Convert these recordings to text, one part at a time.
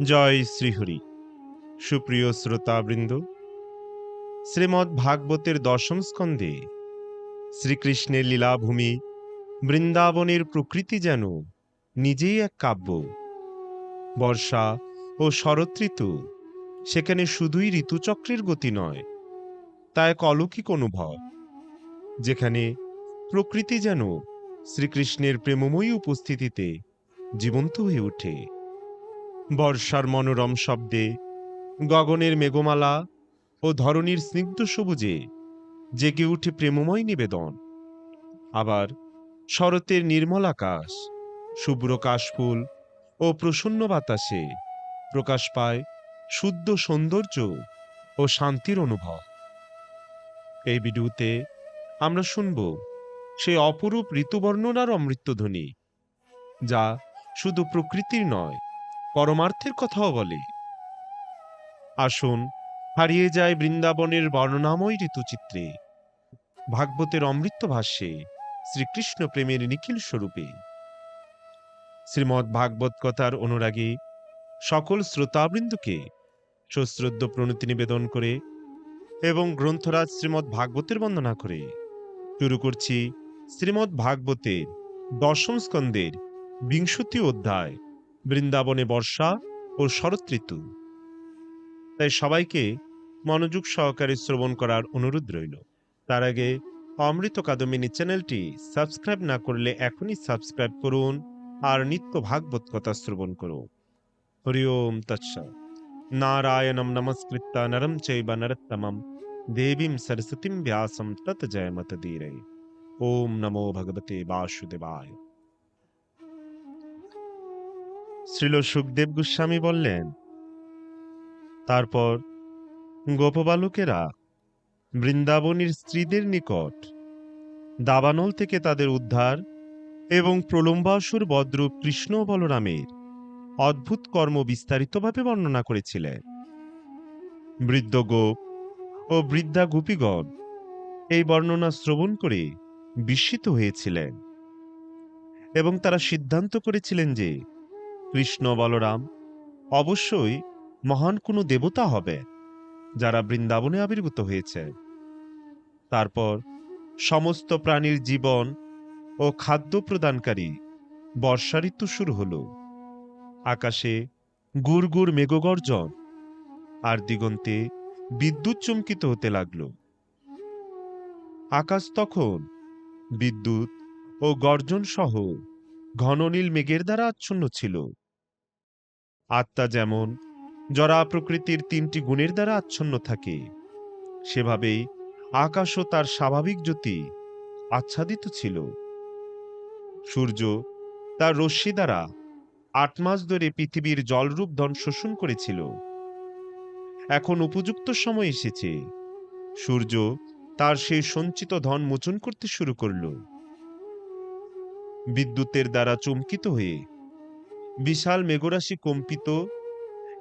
জয় শ্রীহরি। সুপ্রিয় শ্রোতাবৃন্দ শ্রীমদ্ ভাগবতের দশম স্কন্ধে শ্রীকৃষ্ণের লীলাভূমি বৃন্দাবনের প্রকৃতি যেন নিজেই এক কাব্য। বর্ষা ও শরৎ ঋতু সেখানে শুধুই ঋতুচক্রের গতি নয়, তা এক অলৌকিক অনুভব, যেখানে প্রকৃতি যেন শ্রীকৃষ্ণের প্রেমময়ী উপস্থিতিতে জীবন্ত হয়ে ওঠে। বর্ষার মনোরম শব্দে, গগনের মেঘমালা ও ধরণীর স্নিগ্ধ সবুজে জেগে উঠে প্রেমময় নিবেদন। আবার শরতের নির্মল আকাশ, শুভ্র কাশফুল ও প্রসন্ন বাতাসে প্রকাশ পায় শুদ্ধ সৌন্দর্য ও শান্তির অনুভব। এই ভিডিওতে আমরা শুনব সেই অপরূপ ঋতুবর্ণনার অমৃতধ্বনি যা শুধু প্রকৃতির নয় পরমার্থের কথাও বলে। আসুন, হারিয়ে যায় বৃন্দাবনের বর্ণনাময় ঋতুচিত্রে, ভাগবতের অমৃত ভাষ্যে শ্রীকৃষ্ণ প্রেমের নিখিল স্বরূপে। শ্রীমৎ ভাগবত কথার অনুরাগী সকল শ্রোতাবৃন্দকে সশ্রদ্ধ প্রণতি নিবেদন করে এবং গ্রন্থরাজ শ্রীমৎ ভাগবতের বন্দনা করে। শুরু করছি শ্রীমৎ ভাগবতের দশম স্কন্দের বিংশতি অধ্যায়। বৃন্দাবনে বর্ষা ও শরৎ ঋতু। তাই সবাইকে মনোযোগ সহকারে শ্রবণ করার অনুরোধ রইল। তার আগে অমৃত কাদমিনী চ্যানেলটি সাবস্ক্রাইব না করলে এখনই সাবস্ক্রাইব করুন আর নিত্য ভাগবত কথা শ্রবণ করুন। হরি ওম তৎস। নারায়ণম নমস্কৃত্য নরম চৈব নরত্তমম দেবীম সরস্বতীম ব্যাসম তত জয়মত ধীরে। ওম নমো ভগবতে বাসুদেবায়। শ্রীল সুখদেব গোস্বামী বললেন, তারপর গোপবালকেরা বৃন্দাবনীর স্ত্রীদের নিকট দাবানল থেকে তাদের উদ্ধার এবং প্রলম্বাসুর বদ্রূপ কৃষ্ণ বলরামের অদ্ভুত কর্ম বিস্তারিতভাবে বর্ণনা করেছিলেন। বৃদ্ধ গোপ ও বৃদ্ধা গোপীগণ এই বর্ণনা শ্রবণ করে বিস্মিত হয়েছিলেন এবং তারা সিদ্ধান্ত করেছিলেন যে কৃষ্ণ বলরাম, অবশ্যই মহান কোনো দেবতা হবে যারা বৃন্দাবনে আবির্ভূত হয়েছে। তারপর সমস্ত প্রাণীর জীবন ও খাদ্য প্রদানকারী বর্ষা ঋতু শুরু হলো। আকাশে গুড় গুড় মেঘগর্জন আর দিগন্তে বিদ্যুৎ চমকিত হতে লাগল। আকাশ তখন বিদ্যুৎ ও গর্জন সহ ঘন নীল মেঘের দ্বারা আচ্ছন্ন ছিল। আত্মা যেমন জরা প্রকৃতির তিনটি গুণের দ্বারা আচ্ছন্ন থাকে, সেভাবেই আকাশও তার স্বাভাবিক জ্যোতি আচ্ছাদিত ছিল। সূর্য তার রশ্মি দ্বারা আট মাস ধরে পৃথিবীর জলরূপ ধন শোষণ করেছিল। এখন উপযুক্ত সময় এসেছে। সূর্য তার সেই সঞ্চিত ধন মোচন করতে শুরু করল। বিদ্যুতের দ্বারা চমকিত হয়ে বিশাল মেঘরাশি কম্পিত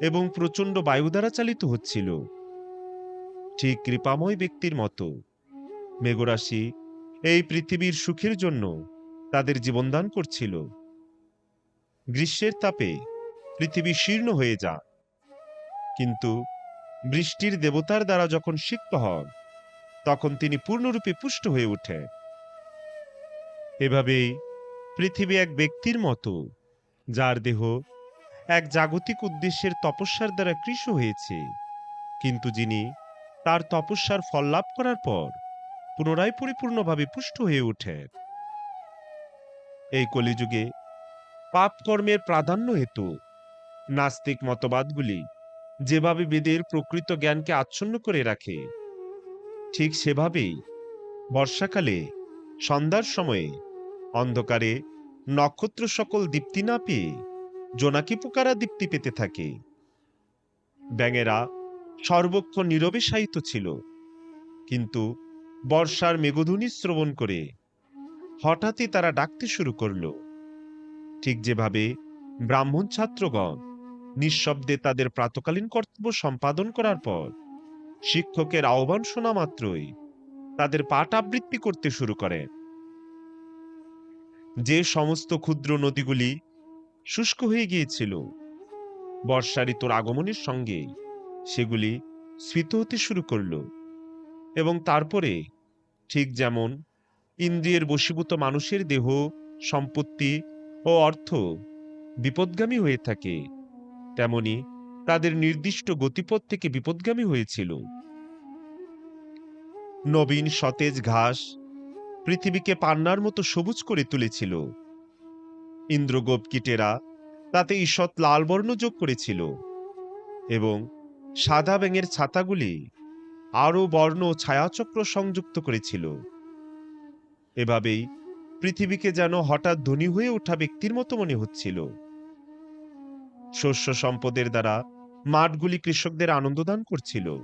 এবং প্রচণ্ড বায়ু দ্বারা চালিত হচ্ছিল। ঠিক কৃপাময় ব্যক্তির মতো। মেঘরাশি এই পৃথিবীর সুখের জন্য তাদের জীবনদান করছিল। গ্রীষ্মের তাপে পৃথিবী শীর্ণ হয়ে যা কিন্তু বৃষ্টির দেবতার দ্বারা যখন সিক্ত হন, তখন তিনি পূর্ণরূপে পুষ্ট হয়ে ওঠে এভাবেই পৃথিবী এক ব্যক্তির মতো যার দেহ এক জাগতিক উদ্দেশ্যের তপস্যার দ্বারা কৃষ হয়েছে। কিন্তু যিনি তার তপস্যার ফল লাভ করার পর পুনরায় পরিপূর্ণভাবে পুষ্ট হয়ে ওঠেন। এই কলিযুগে পাপ কর্মের প্রাধান্য হেতু নাস্তিক মতবাদগুলি যেভাবে বেদের প্রকৃত জ্ঞানকে আচ্ছন্ন করে রাখে, ঠিক সেভাবেই বর্ষাকালে সন্ধ্যার সময়ে অন্ধকারে নক্ষত্র সকল দীপ্তি না পেয়ে জোনাকি পোকারা দীপ্তি পেতে থাকে। ব্যাঙেরা সর্বক্ষণ নীরবে শায়িত ছিল। কিন্তু বর্ষার মেঘধ্বনি শ্রবণ করে হঠাৎই তারা ডাকতে শুরু করল। ঠিক যেভাবে ব্রাহ্মণ ছাত্রগণ নিঃশব্দে তাদের প্রাতকালীন কর্তব্য সম্পাদন করার পর শিক্ষকের আহ্বান শোনা মাত্রই তাদের পাঠ আবৃত্তি করতে শুরু করেন। যে সমস্ত ক্ষুদ্র নদীগুলি শুষ্ক হয়ে গিয়েছিল বর্ষা ঋতুর আগমনের সঙ্গে সেগুলি স্ফীত হতে শুরু করল এবং তারপরে ঠিক যেমন ইন্দ্রিয়ের বশীভূত মানুষের দেহ, সম্পত্তি ও অর্থ বিপদগামী হয়ে থাকে, তেমনি তাদের নির্দিষ্ট গতিপথ থেকে বিপদগামী হয়েছিল। নবীন সতেজ ঘাস পৃথিবীকে পান্নার মতো সবুজ করে তুলেছিল। ইন্দ্রগোপ কীটেরা তাতে ঈষৎ লাল বর্ণ যোগ করেছিল এবং সাদা ব্যাঙের ছাতাগুলি আরও বর্ণ ছায়াচক্র সংযুক্ত করেছিল। এভাবেই পৃথিবীকে যেন হঠাৎ ধনী হয়ে ওঠা ব্যক্তির মতো মনে হচ্ছিল। শস্য সম্পদের দ্বারা মাঠগুলি কৃষকদের আনন্দদান করছিল।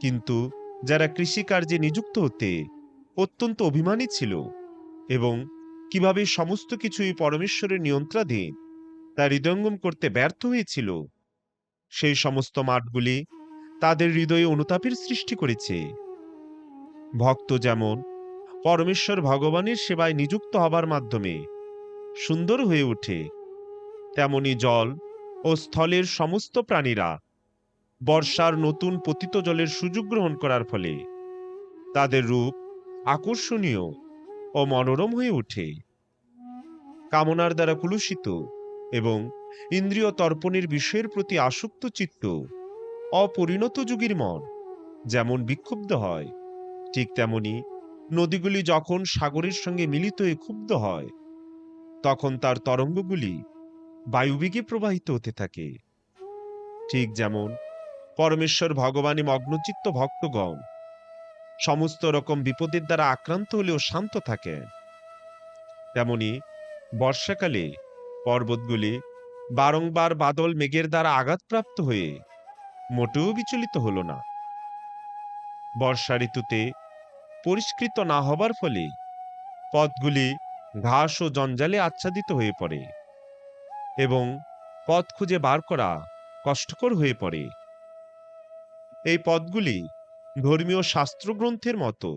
কিন্তু যারা কৃষিকার্যে নিযুক্ত হতে অত্যন্ত অভিমানী ছিল এবং কীভাবে সমস্ত কিছুই পরমেশ্বরের নিয়ন্ত্রণাধীন তা হৃদয়ঙ্গম করতে ব্যর্থ হয়েছিল। সেই সমস্ত মাঠগুলি তাদের হৃদয়ে অনুতাপের সৃষ্টি করেছে। ভক্ত যেমন পরমেশ্বর ভগবানের সেবায় নিযুক্ত হবার মাধ্যমে সুন্দর হয়ে ওঠে, তেমনি জল ও স্থলের সমস্ত প্রাণীরা বর্ষার নতুন পতিত জলের সুযোগ গ্রহণ করার ফলে তাদের রূপ আকর্ষণীয় ও মনোরম হয়ে ওঠে। কামনার দ্বারা কুলুষিত এবং ইন্দ্রিয় তর্পণের বিষয়ের প্রতি আসক্ত চিত্ত অপরিণত যুগের মন যেমন বিক্ষুব্ধ হয়, ঠিক তেমনি নদীগুলি যখন সাগরের সঙ্গে মিলিত হয়ে ক্ষুব্ধ হয়, তখন তার তরঙ্গগুলি বায়ুবেগে প্রবাহিত হতে থাকে। ঠিক যেমন পরমেশ্বর ভগবানে মগ্নচিত্ত ভক্তগণ সমস্ত রকম বিপদের দ্বারা আক্রান্ত হলেও শান্ত থাকে। তেমনি বর্ষাকালে পর্বতগুলি বারংবার বাদল মেঘের দ্বারা আঘাতপ্রাপ্ত হয়ে মোটেও বিচলিত হলো না। বর্ষা ঋতুতে পরিষ্কৃত না হবার ফলে পথগুলি ঘাস ও জঞ্জালে আচ্ছাদিত হয়ে পড়ে এবং পথ খুঁজে বার করা কষ্টকর হয়ে পড়ে। এই পথগুলি ধর্মীয় শাস্ত্রগ্রন্থের মতো,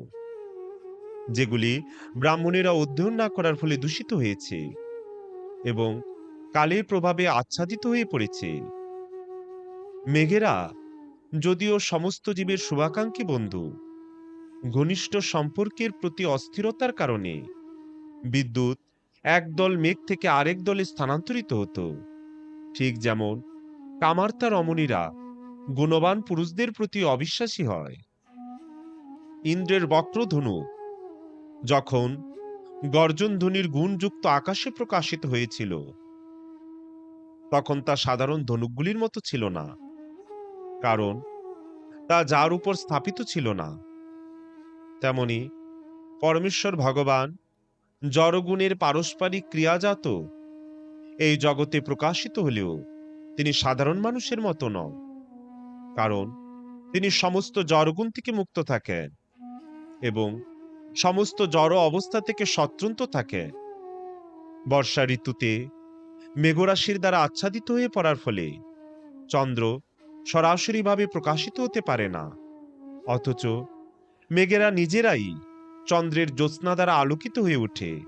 যেগুলি ব্রাহ্মণেরা অধ্যয়ন না করার ফলে দূষিত হয়েছে এবং কালের প্রভাবে আচ্ছাদিত হয়ে পড়েছে। মেঘেরা, যদিও সমস্ত জীবের শুভাকাঙ্ক্ষী বন্ধু, ঘনিষ্ঠ সম্পর্কের প্রতি অস্থিরতার কারণে বিদ্যুৎ একদল মেঘ থেকে আরেক দলে স্থানান্তরিত হতো। ঠিক যেমন কামার্তা রমণীরা গুণবান পুরুষদের প্রতি অবিশ্বাসী হয়। ইন্দ্রের বক্রধনু। যখন গর্জন ধ্বনির গুণযুক্ত আকাশে প্রকাশিত হয়েছিল, তখন তা সাধারণ ধনুকগুলির মতো ছিল না, কারণ তা যার উপর স্থাপিত ছিল না। তেমনি পরমেশ্বর ভগবান জড়গুণের পারস্পরিক ক্রিয়াজাত, এই জগতে প্রকাশিত হলেও তিনি সাধারণ মানুষের মতো নন, কারণ তিনি সমস্ত জড়গুণ থেকে মুক্ত থাকেন। এবং সমস্ত জড় অবস্থা থেকে স্বতন্ত্র থাকে। বর্ষা ঋতুতে মেঘরাশির দ্বারা আচ্ছাদিত হয়ে পড়ার ফলে চন্দ্র সরাসরিভাবে প্রকাশিত হতে পারে না। অথচ মেঘেরা নিজেরাই চন্দ্রের জ্যোৎস্না দ্বারা আলোকিত হয়ে ওঠে।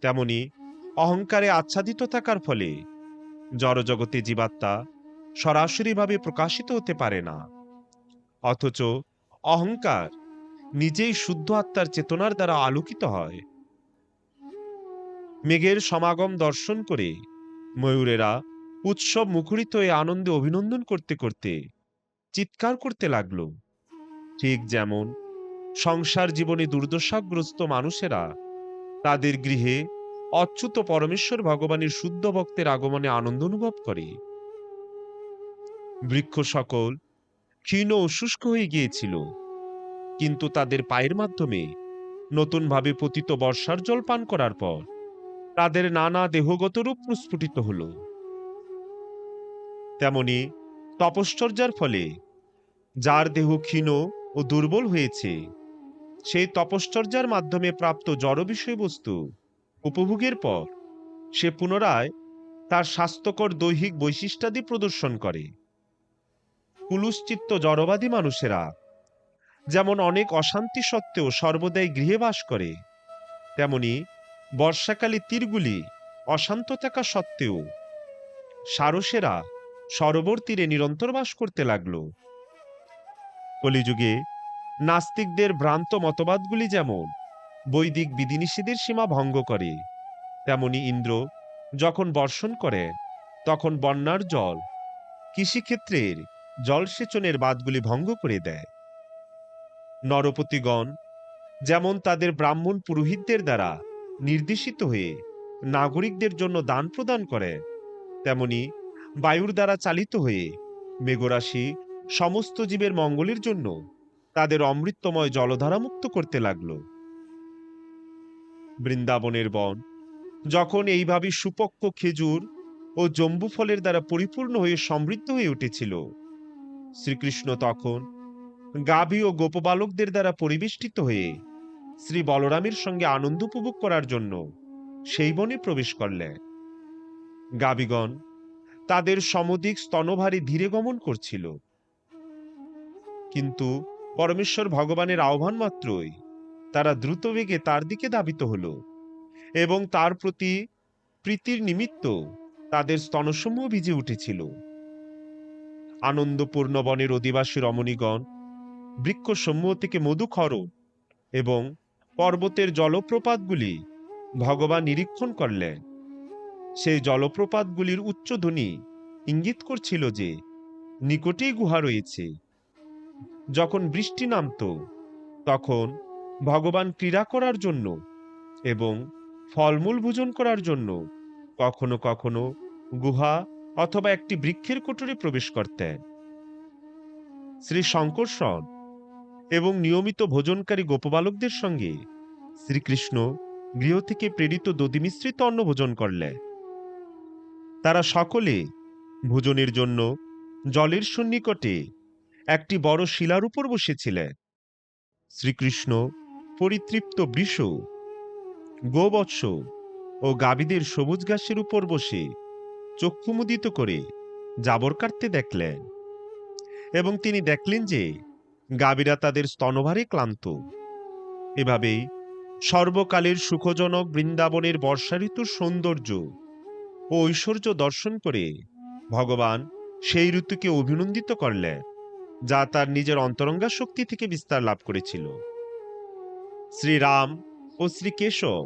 তেমনি অহংকারে আচ্ছাদিত থাকার ফলে জড়জগতে জীবাত্মা সরাসরিভাবে প্রকাশিত হতে পারে না। অথচ অহংকার নিজেই শুদ্ধ আত্মার চেতনার দ্বারা আলোকিত হয়। মেঘের সমাগম দর্শন করে ময়ূরেরা উৎসব মুখরিত হয়ে আনন্দে অভিনন্দন করতে করতে চিৎকার করতে লাগল। ঠিক যেমন সংসার জীবনে দুর্দশাগ্রস্ত মানুষেরা তাদের গৃহে অচ্যুত পরমেশ্বর ভগবানের শুদ্ধ ভক্তের আগমনে আনন্দ অনুভব করে। বৃক্ষ সকল ক্ষীণ ও শুষ্ক হয়ে গিয়েছিল। কিন্তু তাদের পায়ের মাধ্যমে নতুনভাবে পতিত বর্ষার জল পান করার পর তাদের নানা দেহগত রূপ প্রস্ফুটিত হল। তেমনি তপশ্চর্যার ফলে যার দেহ ক্ষীণ ও দুর্বল হয়েছে, সেই তপশ্চর্যার মাধ্যমে প্রাপ্ত জড় বিষয়বস্তু উপভোগের পর সে পুনরায় তার স্বাস্থ্যকর দৈহিক বৈশিষ্ট্যাদি প্রদর্শন করে। কুলুশ্চিত্ত জড়বাদী মানুষেরা যেমন অনেক অশান্তি সত্ত্বেও সর্বদাই গৃহে বাস করে, তেমনি বর্ষাকালে তীরগুলি অশান্ত থাকা সত্ত্বেও সারসেরা সরোবর তীরে নিরন্তর বাস করতে লাগল। কলিযুগে নাস্তিকদের ভ্রান্ত মতবাদগুলি যেমন বৈদিক বিধিনিষেধের সীমা ভঙ্গ করে, তেমনি ইন্দ্র যখন বর্ষণ করে, তখন বন্যার জল কৃষিক্ষেত্রের জলসেচনের বাদগুলি ভঙ্গ করে দেয়। নরপতিগণ, যেমন তাদের ব্রাহ্মণ পুরোহিতদের দ্বারা নির্দেশিত হয়ে নাগরিকদের জন্য দান প্রদান করে, তেমনি বায়ুর দ্বারা চালিত হয়ে মেঘরাশি সমস্ত জীবের মঙ্গলের জন্য তাদের অমৃতময় জলধারা মুক্ত করতে লাগল। বৃন্দাবনের বন যখন এইভাবে সুপক্ষ খেজুর ও জম্বু ফলের দ্বারা পরিপূর্ণ হয়ে সমৃদ্ধ হয়ে উঠেছিল, শ্রীকৃষ্ণ তখন গাভী ও গোপবালকদের দ্বারা পরিবেষ্টিত হয়ে শ্রী বলরামের সঙ্গে আনন্দ উপভোগ করার জন্য সেই বনে প্রবেশ করলেন। গাবিগণ তাদের সমদিক স্তনভারে ধীরে গমন করছিল। কিন্তু পরমেশ্বর ভগবানের আহ্বান মাত্রই তারা দ্রুত বেগে তার দিকে ধাবিত হল এবং তার প্রতি প্রীতির নিমিত্ত তাদের স্তনসমূহ ভিজে উঠেছিল। আনন্দপূর্ণ বনের অধিবাসী রমণীগণ বৃক্ষসমূহ থেকে মধু এবং পর্বতের জলপ্রপাতগুলি ভগবান নিরীক্ষণ করলেন। সেই জলপ্রপাতগুলির উচ্চধ্বনি ইঙ্গিত করছিল যে নিকটেই গুহা রয়েছে। যখন বৃষ্টি নামত, তখন ভগবান ক্রীড়া করার জন্য এবং ফলমূল ভোজন করার জন্য কখনো কখনো গুহা অথবা একটি বৃক্ষের কোটরে প্রবেশ করতেন। শ্রী শঙ্কর্ষণ এবং নিয়মিত ভোজনকারী গোপবালকদের সঙ্গে শ্রীকৃষ্ণ গৃহ থেকে প্রেরিত দধি মিশ্রিত অন্ন ভোজন করলে। তারা সকলে ভোজনের জন্য জলের সন্নিকটে একটি বড় শিলার উপর বসেছিলেন শ্রীকৃষ্ণ পরিতৃপ্ত বৃষ, গোবৎস ও গাবিদের সবুজ ঘাসের উপর বসে চক্ষুমুদিত করে জাবর কাটতে দেখলেন এবং তিনি দেখলেন যে গাবিরা তাদের স্তনভারে ক্লান্ত। এভাবেই সর্বকালের সুখজনক বৃন্দাবনের বর্ষা ঋতুর সৌন্দর্য ও ঐশ্বর্য দর্শন করে ভগবান সেই ঋতুকে অভিনন্দিত করলেন, যা তার নিজের অন্তরঙ্গা শক্তি থেকে বিস্তার লাভ করেছিল। শ্রীরাম ও শ্রীকেশব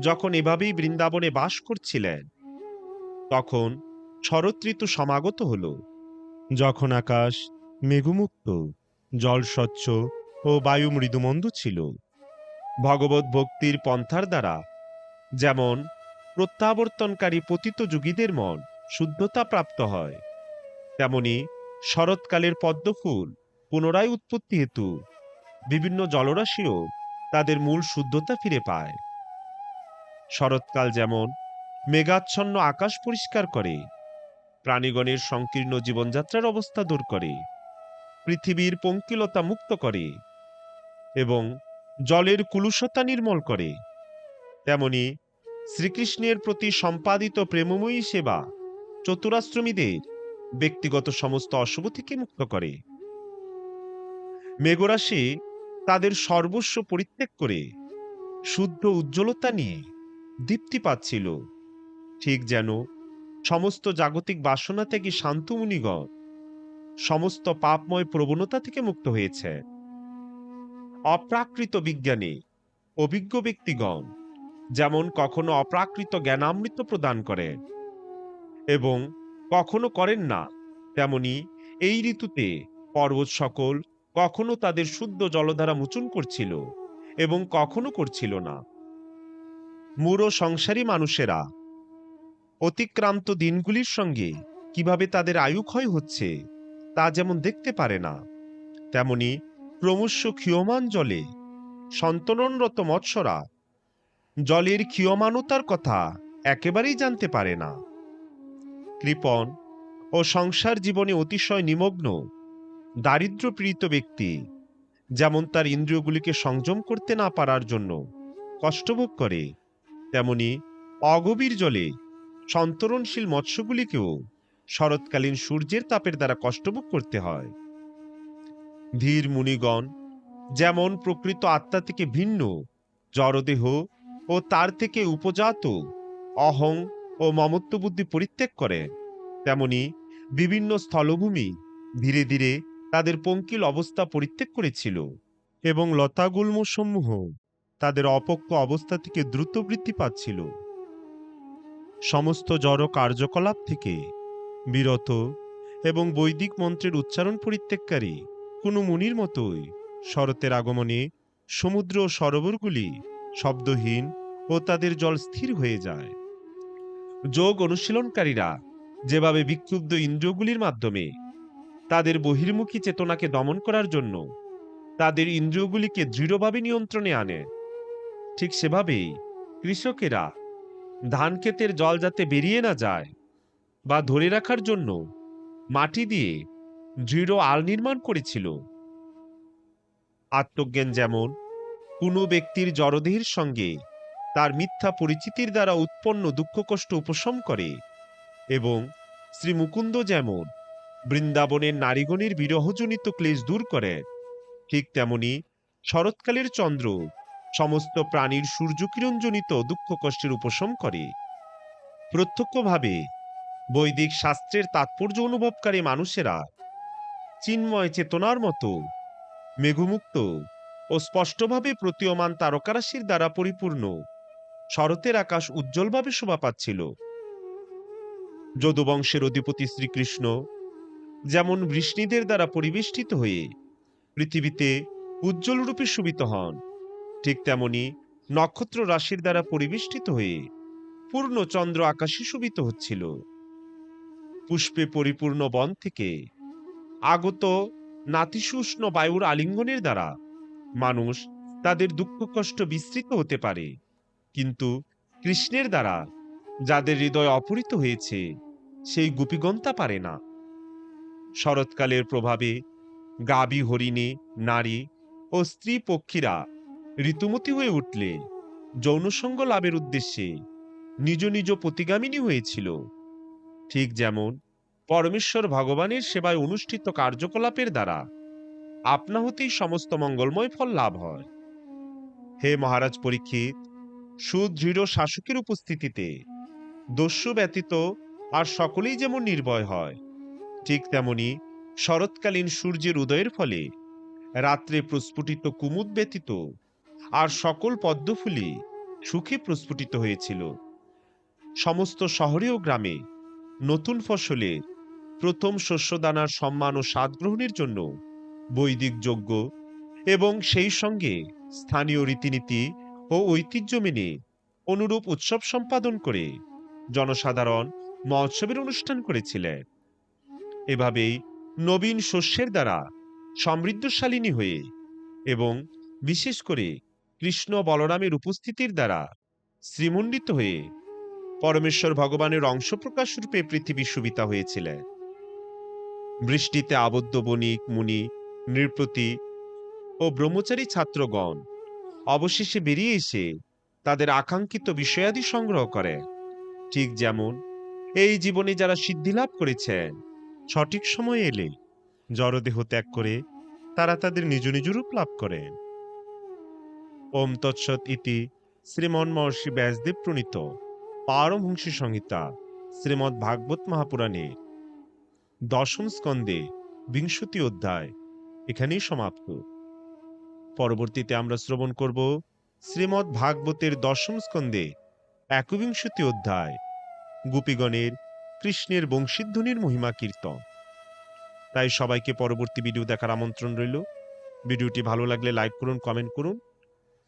যখন এভাবেই বৃন্দাবনে বাস করছিলেন, তখন শরৎ ঋতু সমাগত হল, যখন আকাশ মেঘমুক্ত। জল স্বচ্ছ ও বায়ু মৃদুমন্দ ছিল। ভগবত ভক্তির পন্থার দ্বারা যেমন প্রত্যাবর্তনকারী পতিত যুগীদের মন শুদ্ধতা প্রাপ্ত হয়, তেমনি শরৎকালের পদ্মফুল পুনরায় উৎপত্তি হেতু বিভিন্ন জলরাশিও তাদের মূল শুদ্ধতা ফিরে পায়। শরৎকাল যেমন মেঘাচ্ছন্ন আকাশ পরিষ্কার করে, প্রাণীগণের সংকীর্ণ জীবনযাত্রার অবস্থা দূর করে। পৃথিবীর পঙ্কিলতা মুক্ত করে এবং জলের কুলুষতা নির্মল করে। তেমনি শ্রীকৃষ্ণের প্রতি সম্পাদিত প্রেমময়ী সেবা চতুরাশ্রমীদের ব্যক্তিগত সমস্ত অশুভ থেকে মুক্ত করে। মেঘরাশি তাদের সর্বস্ব পরিত্যাগ করে শুদ্ধ উজ্জ্বলতা নিয়ে দীপ্তি পাচ্ছিল। ঠিক যেন সমস্ত জাগতিক বাসনা থেকে শান্তমুনিগণ সমস্ত পাপময় প্রবণতা থেকে মুক্ত হয়েছে। অপ্রাকৃত বিজ্ঞানে, অভিজ্ঞ ব্যক্তিগণ, যেমন কখনো অপ্রাকৃত জ্ঞানামৃত প্রদান করে এবং কখনো করেন না, তেমনি এই ঋতুতে পর্বত সকল কখনো তাদের শুদ্ধ জলধারা মোচন করছিল এবং কখনো করছিল না। মূঢ় সংসারী মানুষেরা অতিক্রান্ত দিনগুলির সঙ্গে কীভাবে তাদের আয়ু ক্ষয় হচ্ছে? তা যেমন দেখতে পারে না, তেমনি ক্রমশ ক্ষীয়মান জলে সন্তরণরত মৎস্যরা জলের ক্ষীয়মানতার কথা একেবারেই জানতে পারে না। কৃপণ ও সংসার জীবনে অতিশয় নিমগ্ন দারিদ্র পীড়িত ব্যক্তি যেমন তার ইন্দ্রিয়গুলিকে সংযম করতে না পারার জন্য কষ্টভোগ করে, তেমনি অগভীর জলে সন্তরণশীল মৎস্যগুলিকেও শরৎকালীন সূর্যের তাপের দ্বারা কষ্টভোগ করতে হয়। ধীর মুনিগণ, যেমন প্রকৃত আত্মা থেকে ভিন্ন, জড়দেহ ও তার থেকে উপজাত, অহং ও মমত্ব বুদ্ধি পরিত্যাগ করে। তেমনি বিভিন্ন স্থলভূমি ধীরে ধীরে তাদের পঙ্কিল অবস্থা পরিত্যাগ করেছিল এবং লতাগুল্মসমূহ তাদের অপক্ষ অবস্থা থেকে দ্রুত বৃদ্ধি পাচ্ছিল। সমস্ত জড় কার্যকলাপ থেকে বিরত এবং বৈদিক মন্ত্রের উচ্চারণ পরিত্যাগকারী কোনো মুনির মতোই। শরতের আগমনে সমুদ্র ও সরোবরগুলি শব্দহীন ও তাদের জল স্থির হয়ে যায়। যোগ অনুশীলনকারীরা যেভাবে বিক্ষুব্ধ ইন্দ্রিয়গুলির মাধ্যমে তাদের বহির্মুখী চেতনাকে দমন করার জন্য তাদের ইন্দ্রিয়গুলিকে দৃঢ়ভাবে নিয়ন্ত্রণে আনে, ঠিক সেভাবেই কৃষকেরা ধান ক্ষেতের জল যাতে বেরিয়ে না যায় বা ধরে রাখার জন্য মাটি দিয়ে দৃঢ় আল নির্মাণ করেছিল। আত্মজ্ঞান যেমন কোনো ব্যক্তির জড়দেহের সঙ্গে তার মিথ্যা পরিচিতির দ্বারা উৎপন্ন দুঃখ কষ্ট উপশম করে এবং শ্রী মুকুন্দ যেমন বৃন্দাবনের নারীগণের বিরহজনিত ক্লেশ দূর করেন ঠিক তেমনি শরৎকালের চন্দ্র সমস্ত প্রাণীর সূর্যকিরণজনিত দুঃখ কষ্টের উপশম করে। প্রত্যক্ষভাবে বৈদিক শাস্ত্রের তাৎপর্য অনুভবকারী মানুষেরা চিন্ময় চেতনার মতো মেঘমুক্ত ও স্পষ্টভাবে প্রতীয়মান তারকারাশির দ্বারা পরিপূর্ণ শরতের আকাশ উজ্জ্বলভাবে শোভা পাচ্ছিল। যদুবংশের অধিপতি শ্রীকৃষ্ণ যেমন বৃষ্ণিদের দ্বারা পরিবেষ্টিত হয়ে পৃথিবীতে উজ্জ্বল রূপে শোভিত হন, ঠিক তেমনি নক্ষত্র রাশির দ্বারা পরিবেষ্টিত হয়ে পূর্ণ চন্দ্র আকাশে শোভিত হচ্ছিল। পুষ্পে পরিপূর্ণ বন থেকে আগত নাতিশুষ্ণ বায়ুর আলিঙ্গনের দ্বারা মানুষ তাদের দুঃখ কষ্ট বিস্তৃত হতে পারে। কিন্তু কৃষ্ণের দ্বারা যাদের হৃদয় অপহৃত হয়েছে, সেই গোপীগণ তা পারে না। শরৎকালের প্রভাবে গাবি হরিণী, নারী ও স্ত্রী পক্ষীরা ঋতুমতী হয়ে উঠলে যৌনসঙ্গ লাভের উদ্দেশ্যে নিজ নিজ প্রতিগামিনী হয়েছিল। ঠিক যেমন পরমেশ্বর ভগবানের সেবায় অনুষ্ঠিত কার্যকলাপের দ্বারা আপনা হতেই সমস্ত মঙ্গলময় ফল লাভ হয়। হে মহারাজ পরীক্ষিত, সুদৃঢ় শাসকের উপস্থিতিতে দস্যু ব্যতীত আর সকলেই যেমন নির্ভয় হয়, ঠিক তেমনি শরৎকালীন সূর্যের উদয়ের ফলে রাত্রে প্রস্ফুটিত কুমুদ ব্যতীত আর সকল পদ্মফুলি সুখে প্রস্ফুটিত হয়েছিল। সমস্ত শহরে ও গ্রামে নতুন ফসলে প্রথম শস্যদানার সম্মান ও স্বাদ গ্রহণের জন্য বৈদিক যজ্ঞ এবং সেই সঙ্গে স্থানীয় রীতিনীতি ও ঐতিহ্য মেনে অনুরূপ উৎসব সম্পাদন করে জনসাধারণ মহোৎসবের অনুষ্ঠান করেছিলেন। এভাবেই নবীন শস্যের দ্বারা সমৃদ্ধশালিনী হয়ে এবং বিশেষ করে কৃষ্ণ বলরামের উপস্থিতির দ্বারা শ্রীমণ্ডিত হয়ে পরমেশ্বর ভগবানের অংশ প্রকাশ রূপে পৃথিবী সুবিতা হয়েছিলেন। বৃষ্টিতে আবদ্ধ বণিক, মুনি, নৃপতি ও ব্রহ্মচারী ছাত্রগণ অবশেষে বেরিয়ে এসে তাদের আকাঙ্ক্ষিত বিষয়াদি সংগ্রহ করে। ঠিক যেমন এই জীবনে যারা সিদ্ধিলাভ করেছেন, সঠিক সময়ে এলে জড়দেহ ত্যাগ করে তারা তাদের নিজ নিজ রূপ লাভ করেন। ওম তৎসৎ ইতি শ্রীমন মহর্ষি ব্যাসদেব প্রণীত পারমহংসী সংহিতা শ্রীমৎ ভাগবত মহাপুরাণে দশম স্কন্ধে বিংশতি অধ্যায়। এখানেই সমাপ্ত। পরবর্তীতে আমরা শ্রবণ করব শ্রীমৎ ভাগবতের দশম স্কন্ধে একবিংশতি অধ্যায়, গোপীগণের কৃষ্ণের বংশীধ্বনির মহিমা কীর্তন। তাই সবাইকে পরবর্তী ভিডিও দেখার আমন্ত্রণ রইল। ভিডিওটি ভালো লাগলে লাইক করুন, কমেন্ট করুন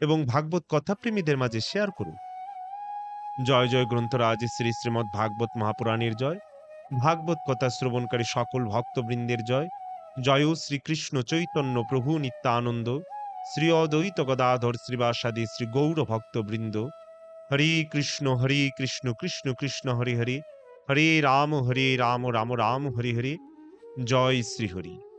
এবং ভাগবত কথাপ্রেমীদের মাঝে শেয়ার করুন। জয় জয় গ্রন্থরাজ, শ্রী শ্রীমৎ ভাগবত মহাপুরাণের জয়। ভাগবত কথা শ্রবণকারী সকল ভক্তবৃন্দের জয়। জয় শ্রীকৃষ্ণ চৈতন্য প্রভু নিত্যানন্দ। শ্রী অদ্বৈত গদাধর শ্রীবাসাদি শ্রী গৌর ভক্তবৃন্দ। হরে কৃষ্ণ হরে কৃষ্ণ কৃষ্ণ কৃষ্ণ, হরে হরে। হরে রাম হরে রাম রাম রাম, হরে হরে। জয় শ্রী হরি